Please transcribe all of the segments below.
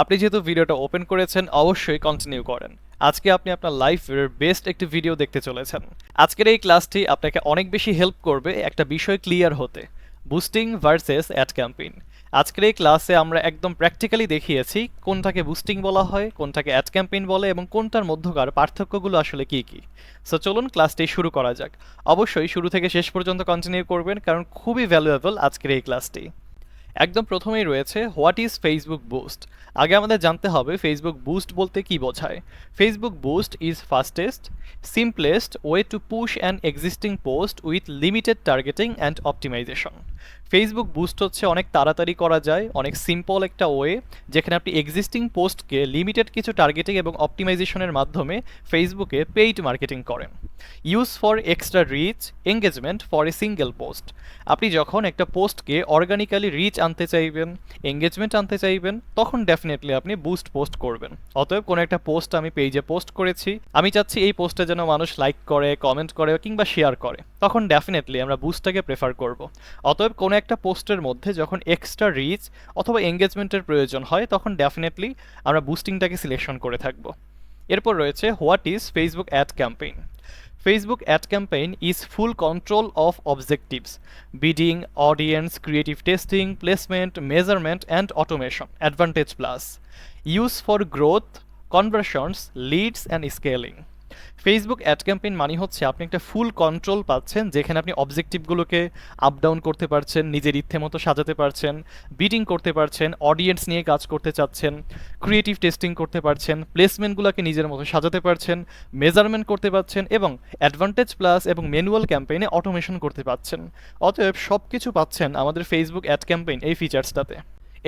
আপনি যেহেতু ভিডিওটা ওপেন করেছেন, অবশ্যই কন্টিনিউ করেন। আজকে আপনি আপনার লাইফের বেস্ট একটি ভিডিও দেখতে চলেছেন। আজকের এই ক্লাসটি আপনাকে অনেক বেশি হেল্প করবে একটা বিষয় ক্লিয়ার হতে বুস্টিং ভার্সেস অ্যাড ক্যাম্পেইন আজকের এই ক্লাসে আমরা একদম প্র্যাকটিক্যালি দেখিয়েছি কোনটাকে বুস্টিং বলা হয়, কোনটাকে অ্যাড ক্যাম্পেইন বলে এবং কোনটার মধ্যকার পার্থক্যগুলো আসলে কি কি। সো চলুন ক্লাসটি শুরু করা যাক। অবশ্যই শুরু থেকে শেষ পর্যন্ত কন্টিনিউ করবেন, কারণ খুবই ভ্যালুয়েবল আজকের এই ক্লাসটি একদম প্রথমেই রয়েছে হোয়াট ইজ ফেসবুক বুস্ট আগে আমাদের জানতে হবে ফেসবুক বুস্ট বলতে কি বোঝায়? Facebook boost is fastest simplest way to push an existing post with limited targeting and optimisation Facebook boost হচ্ছে অনেক তাড়াতাড়ি করা যায়, অনেক সিম্পল একটা ওয়ে যেখানে আপনি এক্সিস্টিং পোস্টকে লিমিটেড কিছু টার্গেটিং এবং অপটিমাইজেশনের মাধ্যমে ফেসবুকে পেইড মার্কেটিং করেন। Use for extra reach engagement for a single post আপনি যখন একটা পোস্টকে অর্গানিক্যালি রিচ আনতে চাইবেন এঙ্গেজমেন্ট আনতে চাইবেন, তখন ডেফিনেটলি আপনি বুস্ট পোস্ট করবেন। অতএব কোনো একটা পোস্ট আমি পেজে পোস্ট করেছি, আমি চাচ্ছি এই পোস্টে যেন মানুষ লাইক করে কমেন্ট করে কিংবা শেয়ার করে, তখন ডেফিনেটলি আমরা বুস্টটাকে প্রেফার করব। অতএব কোনো একটা পোস্টের মধ্যে যখন এক্সট্রা রিচ অথবা এঙ্গেজমেন্টের প্রয়োজন হয়, তখন ডেফিনেটলি আমরা বুস্টিংটাকে সিলেকশন করে থাকব। এরপর রয়েছে what is Facebook ad campaign Facebook ad campaign is full control of objectives bidding audience creative testing placement measurement and automation advantage plus use for growth conversions leads and scaling Facebook ad campaign মানে হচ্ছে আপনি একটা ফুল control পাচ্ছেন, যেখানে আপনি অবজেক্টিভগুলোকে up down করতে পারছেন, নিজের ইচ্ছে মতো সাজাতে পারছেন বিটিং করতে পারছেন অডিয়েন্স নিয়ে কাজ করতে চাচ্ছেন ক্রিয়েটিভ টেস্টিং করতে পারছেন প্লেসমেন্টগুলোকে নিজের মতো সাজাতে পারছেন মেজারমেন্ট করতে পারছেন এবং অ্যাডভান্টেজ প্লাস এবং ম্যানুয়াল ক্যাম্পেইনে অটোমেশন করতে পারছেন। অতএব সব কিছু পাচ্ছেন আমাদের ফেসবুক অ্যাড ক্যাম্পেইন এই ফিচার্সটাতে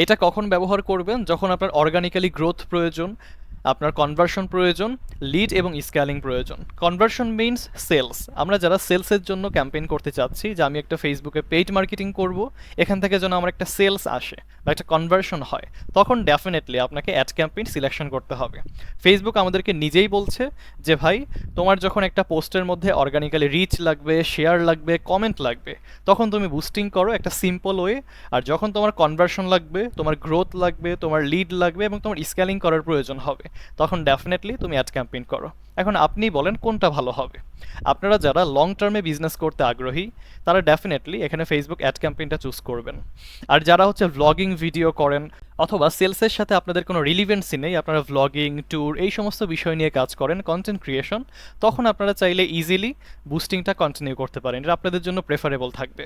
এটা কখন ব্যবহার করবেন? যখন আপনার অর্গানিক্যালি গ্রোথ প্রয়োজন আপনার কনভার্সন প্রয়োজন লিড এবং স্ক্যালিং প্রয়োজন। কনভার্সন মিনস সেলস আমরা যারা সেলসের জন্য ক্যাম্পেইন করতে চাচ্ছি, যে আমি একটা ফেসবুকে পেইড মার্কেটিং করব, এখান থেকে যেন আমার একটা সেলস আসে বা একটা কনভার্সন হয়, তখন ডেফিনেটলি আপনাকে অ্যাড ক্যাম্পেইন সিলেকশন করতে হবে। ফেসবুক আমাদেরকে নিজেই বলছে যে, ভাই, তোমার যখন একটা পোস্টের মধ্যে অর্গানিক্যালি রিচ লাগবে শেয়ার লাগবে কমেন্ট লাগবে, তখন তুমি বুস্টিং করো একটা সিম্পল ওয়ে আর যখন তোমার কনভার্সন লাগবে, তোমার গ্রোথ লাগবে, তোমার লিড লাগবে এবং তোমার স্ক্যালিং করার প্রয়োজন হবে। তখন ডেফিনেটলি তুমি অ্যাড ক্যাম্পেইন করো। এখন আপনি বলেন কোনটা ভালো হবে। আপনারা যারা লং টার্মে বিজনেস করতে আগ্রহী, তারা ডেফিনেটলি এখানে ফেসবুক অ্যাড ক্যাম্পেইনটা চুজ করবেন। আর যারা হচ্ছে ভ্লগিং ভিডিও করেন, অথবা সেলসের সাথে আপনাদের কোনো রিলিভেন্সি নেই, আপনারা ভ্লগিং ট্যুর এই সমস্ত বিষয় নিয়ে কাজ করেন কন্টেন্ট ক্রিয়েশন তখন আপনারা চাইলে ইজিলি বুস্টিংটা কন্টিনিউ করতে পারেন। এটা আপনাদের জন্য প্রেফারেবল থাকবে।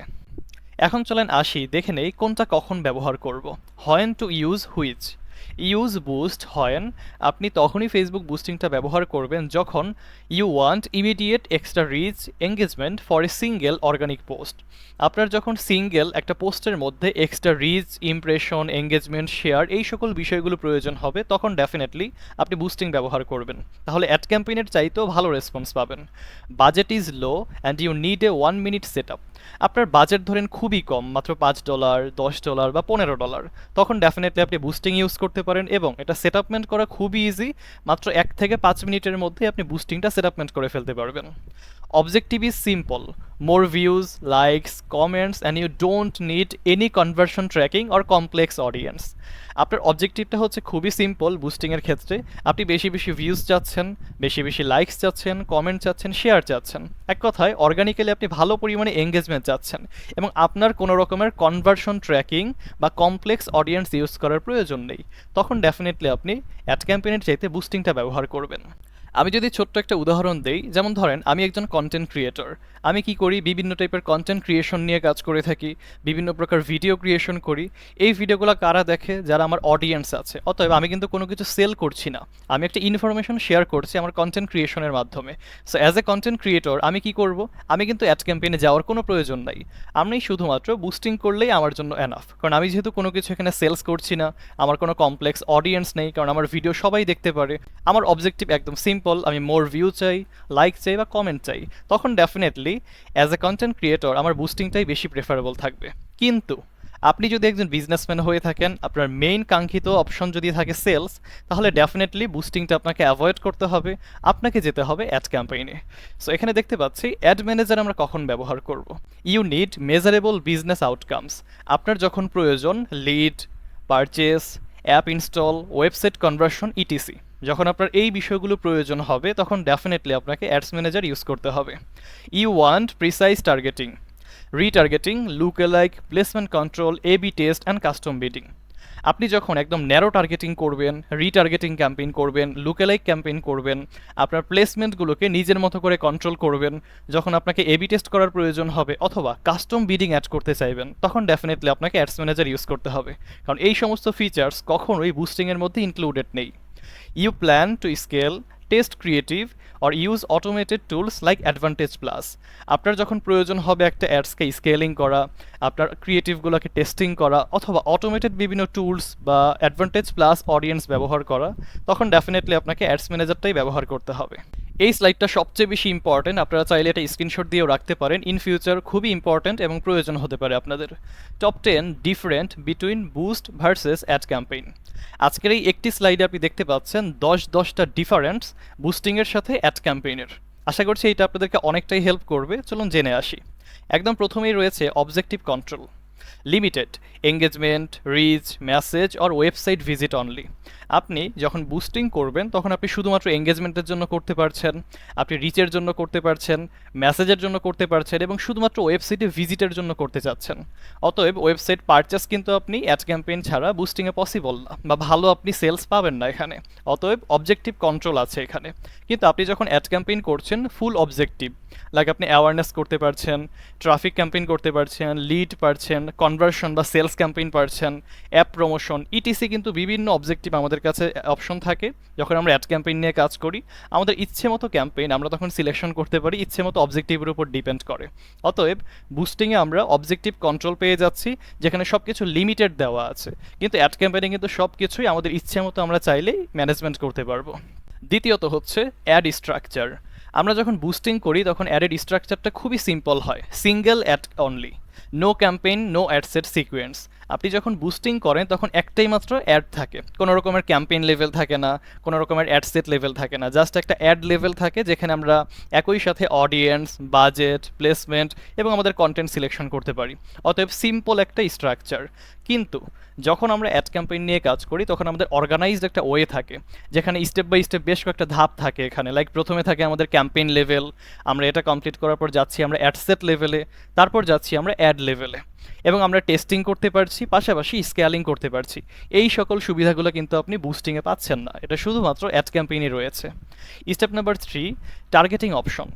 এখন চলেন আসি, দেখে নেই কোনটা কখন ব্যবহার করব। When to use which use boost when, আপনি তখনই ফেসবুক বুস্টিংটা ব্যবহার করবেন যখন you want immediate extra reach engagement for a single organic post আপনার যখন সিঙ্গেল একটা পোস্টের মধ্যে extra reach impression engagement share এই সকল বিষয়গুলো প্রয়োজন হবে, তখন ডেফিনেটলি আপনি বুস্টিং ব্যবহার করবেন। তাহলে অ্যাড ক্যাম্পেইনের চাইতেও ভালো রেসপন্স পাবেন। Budget is low and you need a one minute set up আপনার বাজেট ধরেন খুবই কম, মাত্র পাঁচ ডলার দশ ডলার বা পনেরো ডলার তখন ডেফিনেটলি আপনি বুস্টিং ইউজ করতে পারেন এবং এটা সেট আপমেন্ট করা খুবই ইজি মাত্র এক থেকে পাঁচ মিনিটের মধ্যে আপনি বুস্টিংটা সেট আপমেন্ট করে ফেলতে পারবেন। Objective is simple more views, likes, comments, and you don't need any conversion tracking or complex audience. আপনার অবজেক্টিভটা হচ্ছে খুবই সিম্পল বুস্টিংয়ের ক্ষেত্রে। আপনি বেশি বেশি ভিউজ চাচ্ছেন বেশি বেশি লাইকস চাচ্ছেন কমেন্ট চাচ্ছেন শেয়ার চাচ্ছেন। এক কথায় অর্গানিক্যালি আপনি ভালো পরিমাণে এঙ্গেজমেন্ট চাচ্ছেন এবং আপনার কোনো রকমের কনভার্সন ট্র্যাকিং বা কমপ্লেক্স অডিয়েন্স ইউজ করার প্রয়োজন নেই। তখন ডেফিনেটলি আপনি অ্যাড ক্যাম্পেইনের চাইতে বুস্টিংটা ব্যবহার করবেন। আমি যদি ছোট্ট একটা উদাহরণ দেই, যেমন ধরেন, আমি একজন কন্টেন্ট ক্রিয়েটর আমি কি করি? বিভিন্ন টাইপের কন্টেন্ট ক্রিয়েশন নিয়ে কাজ করে থাকি, বিভিন্ন প্রকার ভিডিও ক্রিয়েশন করি। এই ভিডিওগুলো কারা দেখে? যারা আমার অডিয়েন্স আছে। অতএব আমি কিন্তু কোনো কিছু সেল করছি না। আমি একটা ইনফরমেশন শেয়ার করছি আমার কন্টেন্ট ক্রিয়েশনের মাধ্যমে। So as a content creator আমি কি করব? আমি কিন্তু অ্যাড ক্যাম্পেইনে যাওয়ার কোনো প্রয়োজন নাই। আমি শুধুমাত্র বুস্টিং করলেই আমার জন্য এনাফ কারণ আমি যেহেতু কোনো কিছু এখানে সেলস করছি না, আমার কোনো কমপ্লেক্স অডিয়েন্স নেই, কারণ আমার ভিডিও সবাই দেখতে পারে। আমার অবজেক্টিভ একদম সিম্পল আমি মোর ভিউ চাই লাইক চাই বা কমেন্ট চাই, তখন definitely as a content creator আমার বুস্টিংটাই বেশি প্রেফারেবল থাকবে। কিন্তু আপনি যদি একজন বিজনেসম্যান হয়ে থাকেন, আপনার মেইন কাঙ্ক্ষিত অপশন যদি থাকে সেলস তাহলে ডেফিনেটলি বুস্টিংটা আপনাকে অ্যাভয়েড করতে হবে, আপনাকে যেতে হবে অ্যাড ক্যাম্পেইনে সো এখানে দেখতে পাচ্ছি অ্যাড ম্যানেজার আমরা কখন ব্যবহার করব? You need measurable business outcomes আপনার যখন প্রয়োজন lead purchase app install website conversion ETC যখন আপনার এই বিষয়গুলো প্রয়োজন হবে, তখন ডেফিনেটলি আপনাকে অ্যাডস ম্যানেজার ইউজ করতে হবে। You want precise targeting retargeting look lookalike placement control A B test and custom bidding আপনি যখন একদম ন্যারো টার্গেটিং করবেন রিটার্গেটিং ক্যাম্পেইন করবেন লুকেলাইক ক্যাম্পেইন করবেন, আপনার প্লেসমেন্টগুলোকে নিজের মতো করে কন্ট্রোল করবেন, যখন আপনাকে এবি টেস্ট করার প্রয়োজন হবে অথবা কাস্টম বিডিং অ্যাড করতে চাইবেন, তখন ডেফিনেটলি আপনাকে অ্যাডস ম্যানেজার ইউজ করতে হবে। কারণ এই সমস্ত ফিচার্স কখনোই বুস্টিংয়ের মধ্যে ইনক্লুডেড নেই। You plan to scale test creative or use automated tools like advantage plus আপনার যখন প্রয়োজন হবে একটা অ্যাডসকে স্কেলিং করা, আপনার ক্রিয়েটিভগুলোকে টেস্টিং করা, অথবা অটোমেটেড বিভিন্ন টুলস বা অ্যাডভান্টেজ প্লাস অডিয়েন্স ব্যবহার করা, তখন ডেফিনেটলি আপনাকে অ্যাডস ম্যানেজারটাই ব্যবহার করতে হবে। এই স্লাইডটা সবচেয়ে বেশি ইম্পর্টেন্ট আপনারা চাইলে এটা স্ক্রিনশট দিয়েও রাখতে পারেন। ইন ফিউচার খুবই ইম্পর্টেন্ট এবং প্রয়োজন হতে পারে আপনাদের। Top ten different between boost versus ad campaign আজকের এই একটি স্লাইডে আপনি দেখতে পাচ্ছেন দশ দশটা ডিফারেন্স বুস্টিংয়ের সাথে অ্যাড ক্যাম্পেইনের আশা করছি এটা আপনাদেরকে অনেকটাই হেল্প করবে। চলুন জেনে আসি। একদম প্রথমেই রয়েছে objective control limited engagement reach message or website visit only আপনি যখন বুস্টিং করবেন, তখন আপনি শুধুমাত্র এঙ্গেজমেন্টের জন্য করতে পারছেন, আপনি রিচের জন্য করতে পারছেন মেসেজের জন্য করতে পারছেন এবং শুধুমাত্র ওয়েবসাইটে ভিজিটের জন্য করতে চাচ্ছেন। অতএব ওয়েবসাইট পারচেস কিন্তু আপনি অ্যাড ক্যাম্পেইন ছাড়া বুস্টিংয়ে পসিবল না বা ভালো আপনি সেলস পাবেন না এখানে। অতএব অবজেক্টিভ কন্ট্রোল আছে এখানে। কিন্তু আপনি যখন অ্যাড ক্যাম্পেইন করছেন ফুল অবজেক্টিভ লাইক আপনি অ্যাওয়ারনেস করতে পারছেন ট্রাফিক ক্যাম্পেইন করতে পারছেন লিড পারছেন কনভার্সন বা সেলস ক্যাম্পেইন পারছেন অ্যাপ প্রমোশন ইটিসি কিন্তু বিভিন্ন অবজেক্টিভ আমাদের কাছে অপশন থাকে। যখন আমরা অ্যাড ক্যাম্পেইন নিয়ে কাজ করি, আমাদের ইচ্ছে মতো ক্যাম্পেইন আমরা তখন সিলেকশন করতে পারি, ইচ্ছে মতো অবজেক্টিভের উপর ডিপেন্ড করে। অতএব বুস্টিংয়ে আমরা অবজেক্টিভ কন্ট্রোল পেয়ে যাচ্ছি, যেখানে সব কিছু লিমিটেড দেওয়া আছে। কিন্তু অ্যাড ক্যাম্পেইনে কিন্তু সব কিছুই আমাদের ইচ্ছে মতো আমরা চাইলেই ম্যানেজমেন্ট করতে পারব। দ্বিতীয়ত হচ্ছে অ্যাড স্ট্রাকচার আমরা যখন বুস্টিং করি, তখন অ্যাডেড স্ট্রাকচারটা খুবই সিম্পল হয়। Single ad only no campaign no ad set sequence আপনি যখন বুস্টিং করেন, তখন একটাই মাত্র অ্যাড থাকে। কোনো রকমের ক্যাম্পেইন লেভেল থাকে না, কোনো রকমের অ্যাড সেট লেভেল থাকে না। জাস্ট একটা অ্যাড লেভেল থাকে, যেখানে আমরা একই সাথে অডিয়েন্স বাজেট প্লেসমেন্ট এবং আমাদের কন্টেন্ট সিলেকশন করতে পারি। অতএব সিম্পল একটা স্ট্রাকচার কিন্তু যখন আমরা অ্যাড ক্যাম্পেইন নিয়ে কাজ করি, তখন আমাদের অর্গানাইজড একটা ওয়ে থাকে, যেখানে স্টেপ বাই স্টেপ বেশ কয়েকটা ধাপ থাকে এখানে। লাইক প্রথমে থাকে আমাদের ক্যাম্পেইন লেভেল আমরা এটা কমপ্লিট করার পর যাচ্ছি আমরা অ্যাডসেট লেভেলে তারপর যাচ্ছি আমরা অ্যাড লেভেলে এবং আমরা টেস্টিং করতে পারছি, পাশাপাশি স্কেলিং করতে পারছি। এই সকল সুবিধাগুলো কিন্তু আপনি বুস্টিংয়ে পাচ্ছেন না। এটা শুধুমাত্র অ্যাড ক্যাম্পেইনে রয়েছে। Step number three targeting option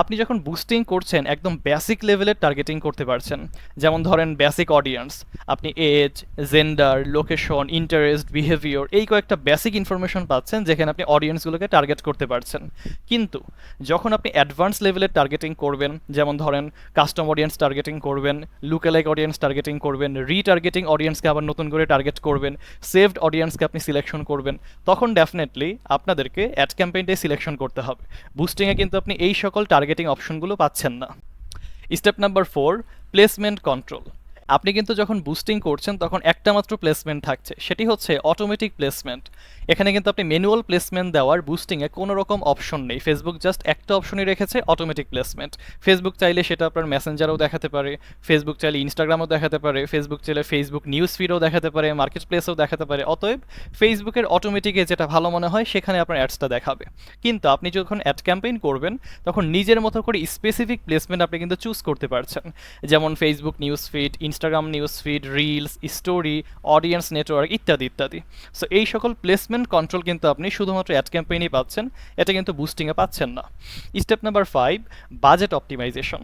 আপনি যখন বুস্টিং করছেন, একদম বেসিক লেভেলের টার্গেটিং করতে পারছেন। যেমন ধরেন বেসিক অডিয়েন্স আপনি age gender location interest behaviour এই কয়েকটা বেসিক ইনফরমেশন পাচ্ছেন, যেখানে আপনি অডিয়েন্সগুলোকে টার্গেট করতে পারছেন। কিন্তু যখন আপনি অ্যাডভান্স লেভেলের টার্গেটিং করবেন, যেমন ধরেন কাস্টম অডিয়েন্স টার্গেটিং করবেন লুকেলাইক অডিয়েন্স টার্গেটিং করবেন রিটার্গেটিং অডিয়েন্সকে আবার নতুন করে টার্গেট করবেন সেভড অডিয়েন্সকে আপনি সিলেকশন করবেন, তখন ডেফিনেটলি আপনাদেরকে অ্যাড ক্যাম্পেইনটাই সিলেকশন করতে হবে। বুস্টিংয়ে কিন্তু আপনি এই সকল টার্গেটিং অপশনগুলো পাচ্ছেন না। Step number four placement control আপনি কিন্তু যখন বুস্টিং করছেন, তখন একটা মাত্র প্লেসমেন্ট থাকছে। সেটি হচ্ছে অটোমেটিক প্লেসমেন্ট এখানে কিন্তু আপনি ম্যানুয়াল প্লেসমেন্ট দেওয়ার বুস্টিংয়ে কোনো রকম অপশন নেই। ফেসবুক জাস্ট একটা অপশনই রেখেছে অটোমেটিক প্লেসমেন্ট ফেসবুক চাইলে সেটা আপনার মেসেঞ্জারও দেখাতে পারে ফেসবুক চাইলে ইনস্টাগ্রামও দেখাতে পারে ফেসবুক চাইলে ফেসবুক নিউজ ফিডও দেখাতে পারে মার্কেট প্লেসেও দেখাতে পারে। অতএব ফেসবুকের অটোমেটিকে যেটা ভালো মনে হয়, সেখানে আপনার অ্যাডসটা দেখাবে। কিন্তু আপনি যখন অ্যাড ক্যাম্পেইন করবেন, তখন নিজের মতো করে স্পেসিফিক প্লেসমেন্ট আপনি কিন্তু চুজ করতে পারছেন। যেমন Facebook news feed Instagram news feed reels story audience network ইত্যাদি ইত্যাদি। সো এই সকল প্লেসমেন্ট কন্ট্রোল কিন্তু আপনি শুধুমাত্র অ্যাড ক্যাম্পেইনই পাচ্ছেন, এটা কিন্তু বুস্টিংয়ে পাচ্ছেন না। Step number five budget optimisation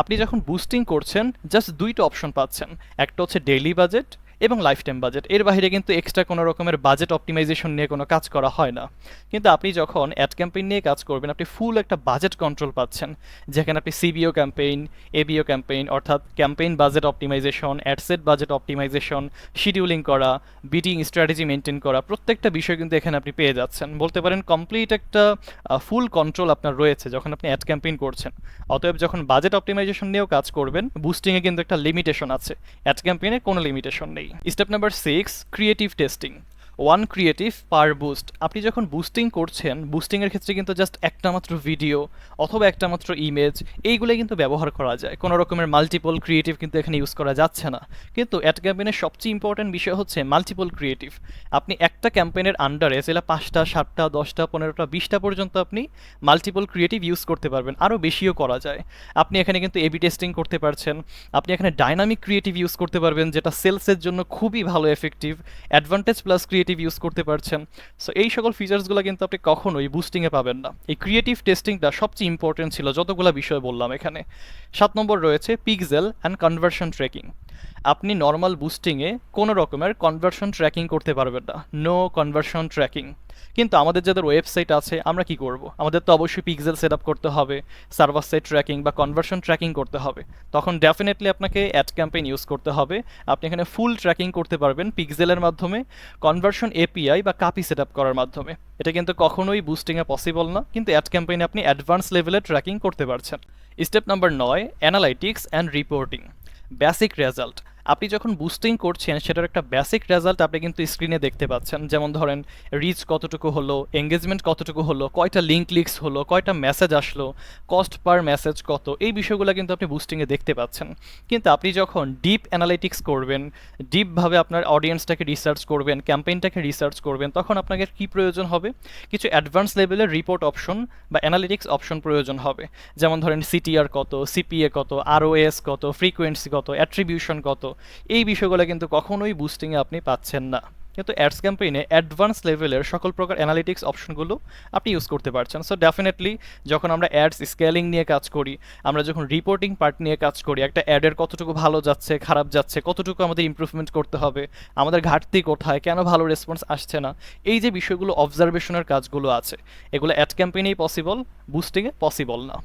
আপনি যখন বুস্টিং করছেন জাস্ট দুইটা অপশন পাচ্ছেন। একটা হচ্ছে ডেইলি বাজেট এবং লাইফ টাইম বাজেট এর বাইরে কিন্তু এক্সট্রা কোনো রকমের বাজেট অপটিমাইজেশন নিয়ে কোনো কাজ করা হয় না। কিন্তু আপনি যখন অ্যাড ক্যাম্পেইন নিয়ে কাজ করবেন, আপনি ফুল একটা বাজেট কন্ট্রোল পাচ্ছেন। যেখানে আপনি সিবিও ক্যাম্পেইন এবিও ক্যাম্পেইন অর্থাৎ campaign budget optimisation ad set budget optimisation scheduling করা বিটিং স্ট্র্যাটেজি মেনটেন করা, প্রত্যেকটা বিষয় কিন্তু এখানে আপনি পেয়ে যাচ্ছেন। বলতে পারেন কমপ্লিট একটা ফুল কন্ট্রোল আপনার রয়েছে যখন আপনি অ্যাড ক্যাম্পেইন করছেন। অতএব যখন বাজেট অপটিমাইজেশন নিয়েও কাজ করবেন বুস্টিংয়ে কিন্তু একটা লিমিটেশন আছে। অ্যাড ক্যাম্পেইনে কোনো লিমিটেশন নেই। Step number six creative testing one creative per boost আপনি যখন বুস্টিং করছেন বুস্টিংয়ের ক্ষেত্রে কিন্তু জাস্ট একটা মাত্র ভিডিও অথবা একটা মাত্র ইমেজ এইগুলো কিন্তু ব্যবহার করা যায়। কোনো রকমের মাল্টিপল ক্রিয়েটিভ কিন্তু এখানে ইউজ করা যাচ্ছে না। কিন্তু অ্যাড ক্যাম্পেইনের সবচেয়ে ইম্পর্ট্যান্ট বিষয় হচ্ছে মাল্টিপল ক্রিয়েটিভ আপনি একটা ক্যাম্পেইনের আন্ডারে যেটা পাঁচটা, সাতটা, দশটা, পনেরোটা, বিশটা পর্যন্ত আপনি মাল্টিপল ক্রিয়েটিভ ইউজ করতে পারবেন। আরও বেশিও করা যায়। আপনি এখানে কিন্তু এবি টেস্টিং করতে পারছেন। আপনি এখানে ডাইনামিক ক্রিয়েটিভ ইউজ করতে পারবেন, যেটা সেলসের জন্য খুবই ভালো effective advantage plus creative use করতে পারছেন। সো এই সকল ফিচার্সগুলো কিন্তু আপনি কখনোই বুস্টিংয়ে পাবেন না। এই ক্রিয়েটিভ টেস্টিংটা সবচেয়ে ইম্পর্টেন্ট ছিল, যতগুলো বিষয় বললাম এখানে। সাত নম্বর রয়েছে পিকজেল অ্যান্ড কনভার্সন ট্র্যাকিং আপনি নর্মাল বুস্টিংয়ে কোনো রকমের কনভার্সন ট্র্যাকিং করতে পারবেন না। নো কনভার্সন ট্র্যাকিং কিন্তু আমাদের যাদের ওয়েবসাইট আছে, আমরা কি করব? আমাদের তো অবশ্যই পিক্সেল সেট করতে হবে সার্ভার সাইট ট্র্যাকিং বা কনভার্সন ট্র্যাকিং করতে হবে। তখন ডেফিনেটলি আপনাকে অ্যাড ক্যাম্পেইন ইউজ করতে হবে। আপনি এখানে ফুল ট্র্যাকিং করতে পারবেন পিক্সেলের মাধ্যমে কনভার্সন এপিআই বা কাপি সেট করার মাধ্যমে। এটা কিন্তু কখনোই বুস্টিংয়ে পসিবল না, কিন্তু অ্যাড ক্যাম্পেইনে আপনি অ্যাডভান্স লেভেলে ট্র্যাকিং করতে পারছেন। স্টেপ নাম্বার নয় analytics and reporting basic result আপনি যখন বুস্টিং করছেন, সেটার একটা বেসিক রেজাল্ট আপনি কিন্তু স্ক্রিনে দেখতে পাচ্ছেন। যেমন ধরেন রিচ কতটুকু হলো এঙ্গেজমেন্ট কতটুকু হলো, কয়টা লিঙ্ক লিক্স হলো, কয়টা মেসেজ আসলো কস্ট পার মেসেজ কত, এই বিষয়গুলো কিন্তু আপনি বুস্টিংয়ে দেখতে পাচ্ছেন। কিন্তু আপনি যখন ডিপ অ্যানালিটিক্স করবেন ডিপভাবে আপনার অডিয়েন্সটাকে রিসার্চ করবেন ক্যাম্পেইনটাকে রিসার্চ করবেন, তখন আপনাকে কি প্রয়োজন হবে? কিছু অ্যাডভান্স লেভেলের রিপোর্ট অপশন বা অ্যানালিটিক্স অপশন প্রয়োজন হবে। যেমন ধরেন সিটিআর কত সিপিএ কত আরওএস কত ফ্রিকোয়েন্সি কত অ্যাট্রিবিউশন কত। এই বিষয়গুলো কিন্তু কখনোই বুস্টিংয়ে আপনি পাচ্ছেন না। কিন্তু অ্যাডস ক্যাম্পেইনে অ্যাডভান্স লেভেলের সকল প্রকার অ্যানালিটিক্স অপশনগুলো আপনি ইউজ করতে পারছেন। সো ডেফিনেটলি যখন আমরা অ্যাডস স্কেলিং নিয়ে কাজ করি, আমরা যখন রিপোর্টিং পার্ট নিয়ে কাজ করি, একটা অ্যাডের কতটুকু ভালো যাচ্ছে, খারাপ যাচ্ছে, কতটুকু আমাদের ইমপ্রুভমেন্ট করতে হবে, আমাদের ঘাটতি কোথায়, কেন ভালো রেসপন্স আসছে না, এই যে বিষয়গুলো অবজারভেশনের কাজগুলো আছে, এগুলো অ্যাড ক্যাম্পেইনেই পসিবল বুস্টিংয়ে পসিবল না।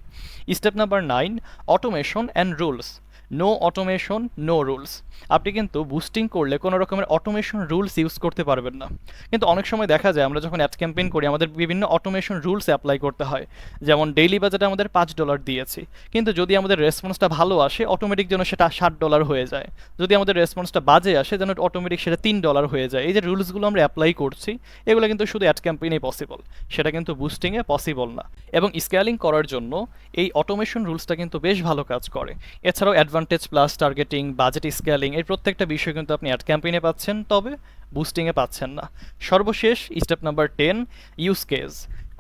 Step number nine automation and rules no automation no rules আপনি কিন্তু বুস্টিং করলে কোনো রকমের অটোমেশন রুলস ইউজ করতে পারবেন না। কিন্তু অনেক সময় দেখা যায়, আমরা যখন অ্যাড ক্যাম্পেইন করি, আমাদের বিভিন্ন অটোমেশন রুলস অ্যাপ্লাই করতে হয়। যেমন ডেইলি বাজেটে আমাদের পাঁচ ডলার দিয়েছি। কিন্তু যদি আমাদের রেসপন্সটা ভালো আসে অটোমেটিক যেন সেটা ষাট ডলার হয়ে যায়। যদি আমাদের রেসপন্সটা বাজে আসে, যেন অটোমেটিক সেটা তিন ডলার হয়ে যায়। এই যে রুলসগুলো আমরা অ্যাপ্লাই করছি, এগুলো কিন্তু শুধু অ্যাড ক্যাম্পেইনেই পসিবল সেটা কিন্তু বুস্টিংয়ে পসিবল না। এবং স্কেলিং করার জন্য এই অটোমেশন রুলসটা কিন্তু বেশ ভালো কাজ করে। এছাড়াও advantage plus targeting budget scaling এই প্রত্যেকটা বিষয় কিন্তু আপনি অ্যাড ক্যাম্পেইনে পাচ্ছেন, তবে বুস্টিংয়ে পাচ্ছেন না। সর্বশেষ step number ten use case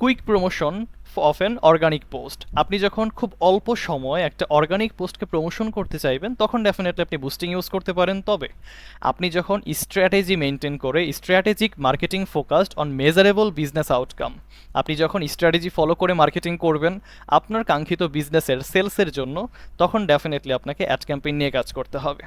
quick promotion of an organic post আপনি যখন খুব অল্প সময় একটা অর্গানিক পোস্টকে প্রমোশন করতে চাইবেন, তখন ডেফিনেটলি আপনি বুস্টিং ইউজ করতে পারেন। তবে আপনি যখন স্ট্র্যাটেজি মেনটেন করে strategic marketing focused on measurable business outcome আপনি যখন স্ট্র্যাটেজি ফলো করে মার্কেটিং করবেন আপনার কাঙ্ক্ষিত বিজনেসের সেলসের জন্য, তখন ডেফিনেটলি আপনাকে অ্যাড ক্যাম্পেইন নিয়ে কাজ করতে হবে।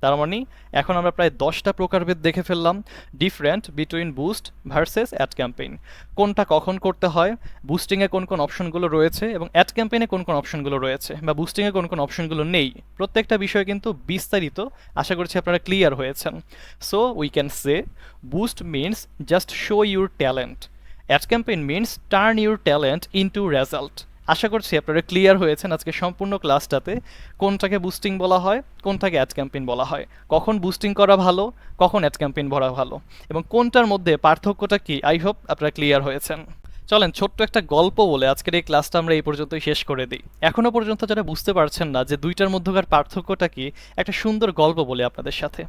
তার মানে এখন আমরা প্রায় দশটা প্রকারভেদ দেখে ফেললাম different between boost versus ad campaign কোনটা কখন করতে হয় বুস্টিংয়ে কোন কোন অপশনগুলো রয়েছে এবং অ্যাড ক্যাম্পেইনে কোন কোন অপশনগুলো রয়েছে বা বুস্টিংয়ে কোন কোন অপশনগুলো নেই। প্রত্যেকটা বিষয় কিন্তু বিস্তারিত আশা করছি আপনারা ক্লিয়ার হয়েছেন। So we can say boost means just show your talent ad campaign means turn your talent into result আশা করছি আপনারা ক্লিয়ার হয়েছেন আজকে সম্পূর্ণ ক্লাসটাতে কোনটাকে বুস্টিং বলা হয়, কোনটাকে অ্যাড ক্যাম্পেইন বলা হয়। কখন বুস্টিং করা ভালো, কখন অ্যাড ক্যাম্পেইন ভরা ভালো। এবং কোনটার মধ্যে পার্থক্যটা কি? আই হোপ আপনারা ক্লিয়ার হয়েছেন। চলেন, ছোট্ট একটা গল্প বলে আজকের এই ক্লাসটা আমরা এই পর্যন্তই শেষ করে দিই। এখনও পর্যন্ত যারা বুঝতে পারছেন না যে দুইটার মধ্যকার পার্থক্যটা কি, একটা সুন্দর গল্প বলে আপনাদের সাথে।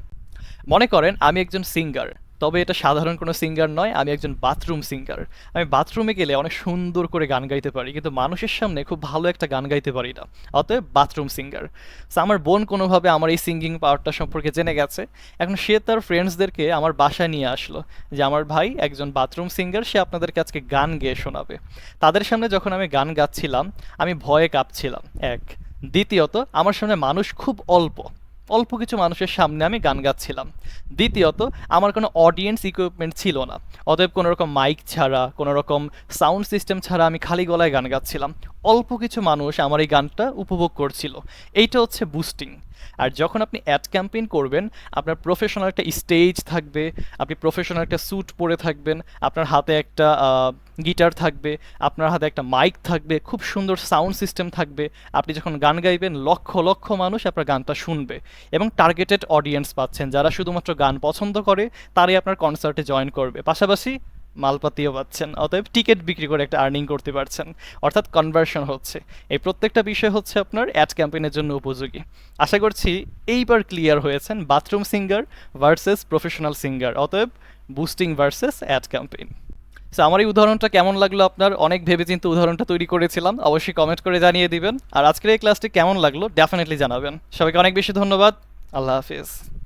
মনে করেন, আমি একজন সিঙ্গার তবে এটা সাধারণ কোনো সিঙ্গার নয়, আমি একজন বাথরুম সিঙ্গার আমি বাথরুমে গেলে অনেক সুন্দর করে গান গাইতে পারি, কিন্তু মানুষের সামনে খুব ভালো একটা গান গাইতে পারি না। অতএব বাথরুম সিঙ্গার সো আমার বোন কোনোভাবে আমার এই সিঙ্গিং পাওয়ারটা সম্পর্কে জেনে গেছে। এখন সে তার ফ্রেন্ডসদেরকে আমার বাসায় নিয়ে আসলো যে, আমার ভাই একজন বাথরুম সিঙ্গার সে আপনাদেরকে আজকে গান গেয়ে শোনাবে। তাদের সামনে যখন আমি গান গাচ্ছিলাম, আমি ভয়ে কাঁপছিলাম। এক। দ্বিতীয়ত, আমার সামনে মানুষ খুব অল্প। অল্প কিছু মানুষের সামনে আমি গান গাচ্ছিলাম। দ্বিতীয়ত, আমার কোনো অডিয়েন্স ইকুইপমেন্ট ছিল না। অতএব কোনো রকম মাইক ছাড়া কোনো রকম সাউন্ড সিস্টেম ছাড়া আমি খালি গলায় গান গাচ্ছিলাম। অল্প কিছু মানুষ আমার এই গানটা উপভোগ করছিল। এইটা হচ্ছে বুস্টিং আর যখন আপনি অ্যাড ক্যাম্পেইন করবেন, আপনার প্রফেশনাল একটা স্টেজ থাকবে, আপনি প্রফেশনাল একটা স্যুট পরে থাকবেন, আপনার হাতে একটা গিটার থাকবে, আপনার হাতে একটা মাইক থাকবে, খুব সুন্দর সাউন্ড সিস্টেম থাকবে, আপনি যখন গান গাইবেন, লক্ষ লক্ষ মানুষ আপনার গানটা শুনবে এবং টার্গেটেড অডিয়েন্স পাচ্ছেন। যারা শুধুমাত্র গান পছন্দ করে, তারাই আপনার কনসার্টে জয়েন করবে। পাশাপাশি মালপাতিও পাচ্ছেন, অতএব টিকিট বিক্রি করে একটা আর্নিং করতে পারছেন। অর্থাৎ কনভার্সন হচ্ছে। এই প্রত্যেকটা বিষয় হচ্ছে আপনার অ্যাড ক্যাম্পেইনের জন্য উপযোগী। আশা করছি এইবার ক্লিয়ার হয়েছেন bathroom singer versus professional singer অতএব boosting versus ad campaign so আমার এই উদাহরণটা কেমন লাগল আপনার? অনেক ভেবেচিন্তে উদাহরণটা তৈরি করেছিলাম। অবশ্যই কমেন্ট করে জানিয়ে দিবেন। আর আজকের এই ক্লাসটি কেমন লাগল? ডেফিনেটলি জানাবেন। সবাইকে অনেক বেশি ধন্যবাদ। আল্লাহ হাফিজ।